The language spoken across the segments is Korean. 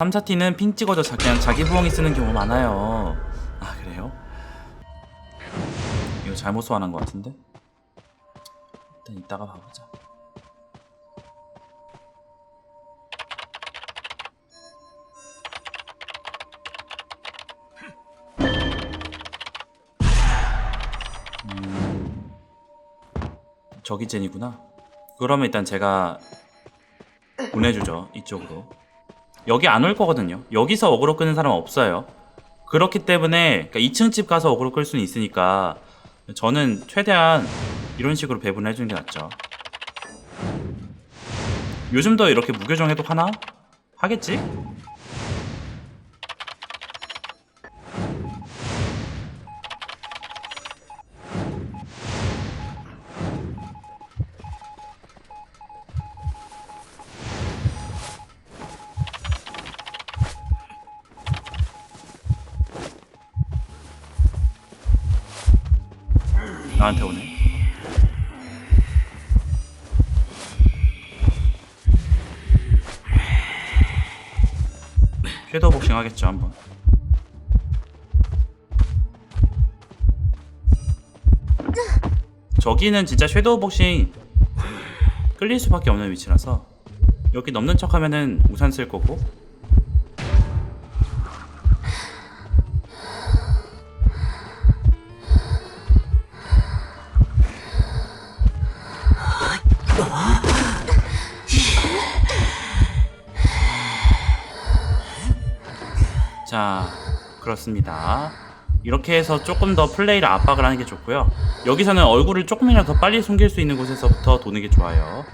삼사티는 핑 찍어도 자, 그냥 자기 부엉이 쓰는 경우 많아요. 아 그래요? 이거 잘못 소환한 것 같은데? 일단 이따가 봐보자. 음, 저기 젠이구나. 그러면 일단 제가 보내주죠 이쪽으로. 여기 안 올 거거든요. 여기서 어그로 끄는 사람은 없어요. 그렇기 때문에 그러니까 2층 집 가서 어그로 끌 수는 있으니까 저는 최대한 이런 식으로 배분을 해주는 게 낫죠. 요즘도 이렇게 무교정 해독 하나? 하겠지? 나한테 오네. 섀도우 복싱 하겠죠 한번. 저기는 진짜 섀도우 복싱 끌릴 수밖에 없는 위치라서 여기 넘는 척하면은 우산 쓸 거고 자, 그렇습니다. 이렇게 해서 조금 더 플레이를 압박을 하는 게 좋고요. 여기서는 얼굴을 조금이라도 더 빨리 숨길 수 있는 곳에서부터 도는 게 좋아요.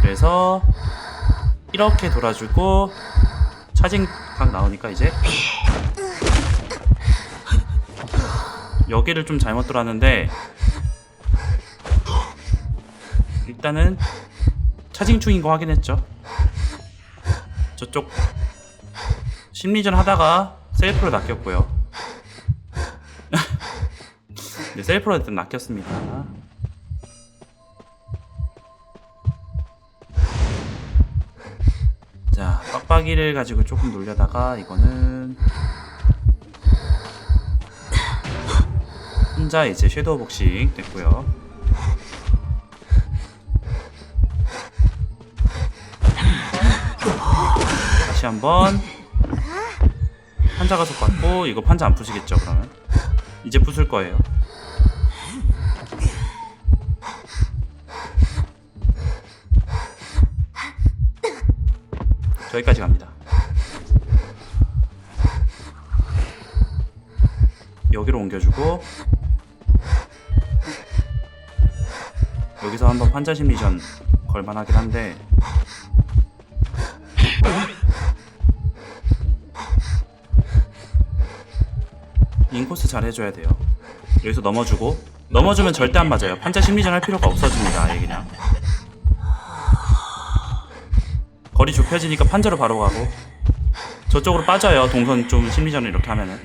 그래서 이렇게 돌아주고 차징 각 나오니까 이제 여기를 좀 잘못 돌았는데 일단은 차징 중인 거 확인했죠. 저쪽 심리전 하다가 셀프로 낚였고요. 네, 셀프로 일단 낚였습니다. 자, 빡빡이를 가지고 조금 놀려다가 이거는 혼자 이제 섀도우 복싱 됐고요. 다시 한번 판자 가속 받고 이거 판자 안 푸시겠죠 그러면? 이제 부술 거예요. 저기까지 갑니다. 여기로 옮겨주고 여기서 한번 판자 심리전 걸만하긴 한데 인코스 잘 해줘야 돼요. 여기서 넘어주고 넘어주면 절대 안 맞아요. 판자 심리전 할 필요가 없어집니다. 아예 그냥 거리 좁혀지니까 판자로 바로 가고 저쪽으로 빠져요. 동선 좀 심리전을 이렇게 하면은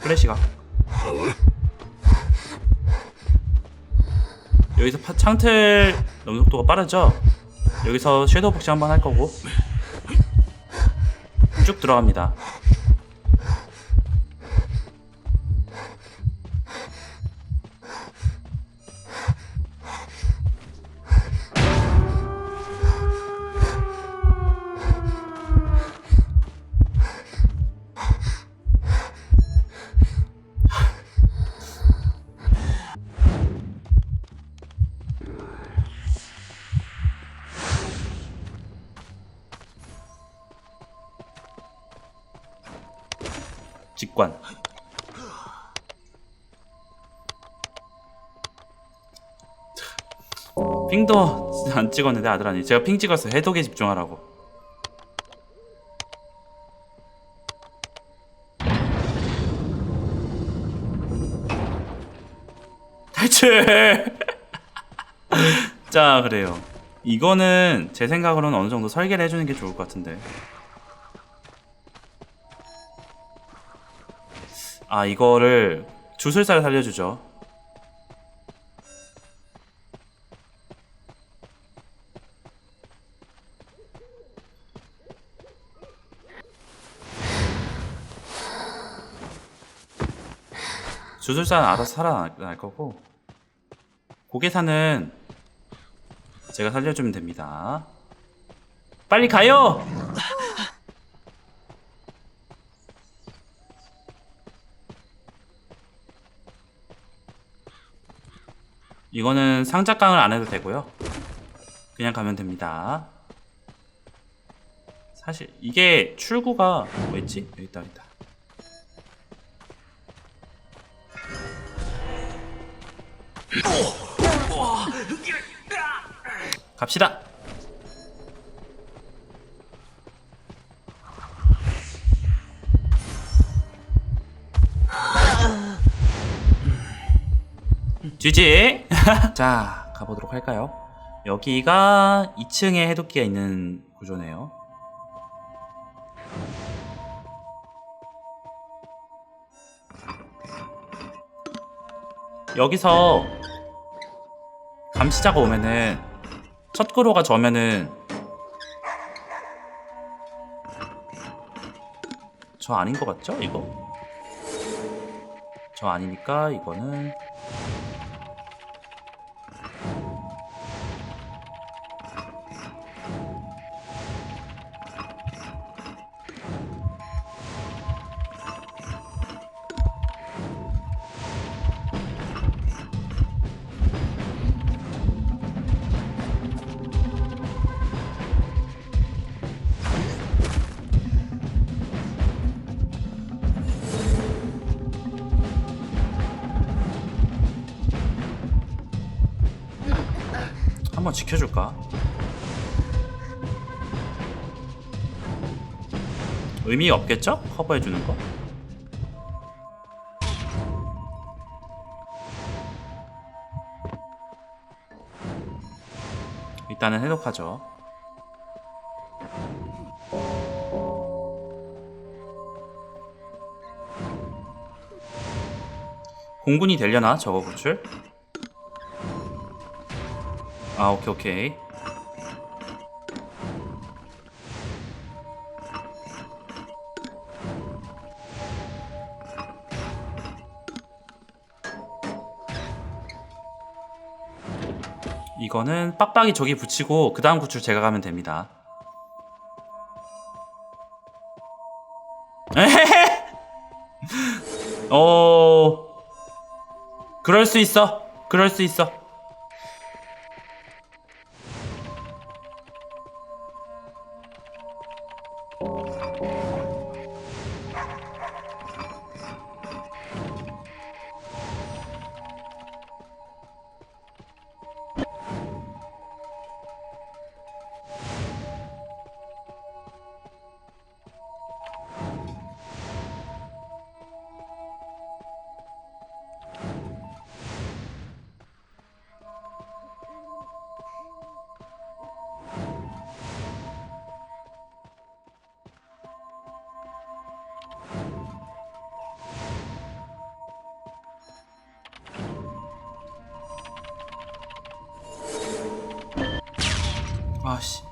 플래시가 여기서 파, 창틀 너무 속도가 빠르죠? 여기서 섀도우 복싱 한번 할 거고 쭉 들어갑니다. 직관. 핑도 안 찍었는데 아들아니 제가 핑 찍었어요 해독에 집중하라고. 탈출 자 그래요. 이거는 제 생각으로는 어느 정도 설계를 해주는 게 좋을 것 같은데 아 이거를 주술사를 살려주죠 주술사는 알아서 살아날 거고 고개사는 제가 살려주면 됩니다 빨리 가요! 이거는 상자 깡을 안 해도 되고요. 그냥 가면 됩니다. 사실 이게 출구가 뭐였지? 여기 있다 여기 있다. 갑시다. GG. 자, 가보도록 할까요? 여기가 2층에 해독기가 있는 구조네요. 여기서 감시자가 오면은 첫 그로가 저면은 저 아닌 것 같죠? 이거? 저 아니니까 이거는 한번 지켜줄까? 의미 없겠죠? 커버해주는 거? 일단은 해독하죠. 공군이 되려나 저거 구출? 아 오케이 오케이. 이거는 빡빡이 저기 붙이고 그 다음 구출 제가 가면 됩니다. 어 그럴 수 있어. 그럴 수 있어 아씨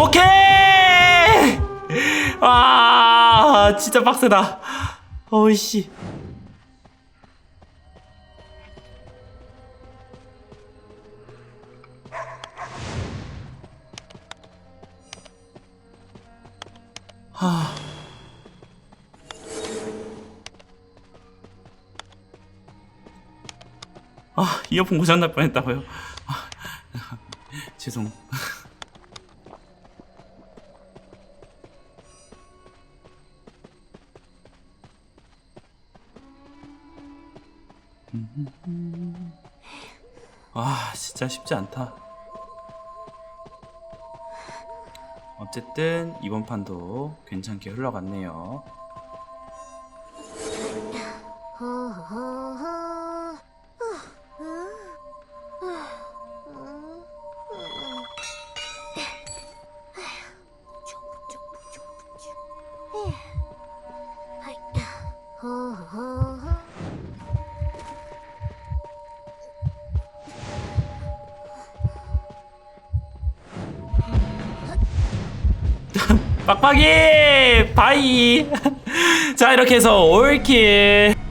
오케이! 아, 진짜 빡세다. 어이씨. 하. 아, 이어폰 고장날 뻔했다고요. 아, 죄송. 아 진짜 쉽지 않다. 어쨌든 이번 판도 괜찮게 흘러갔네요 빡빡이! 바이! 자 이렇게 해서 올킬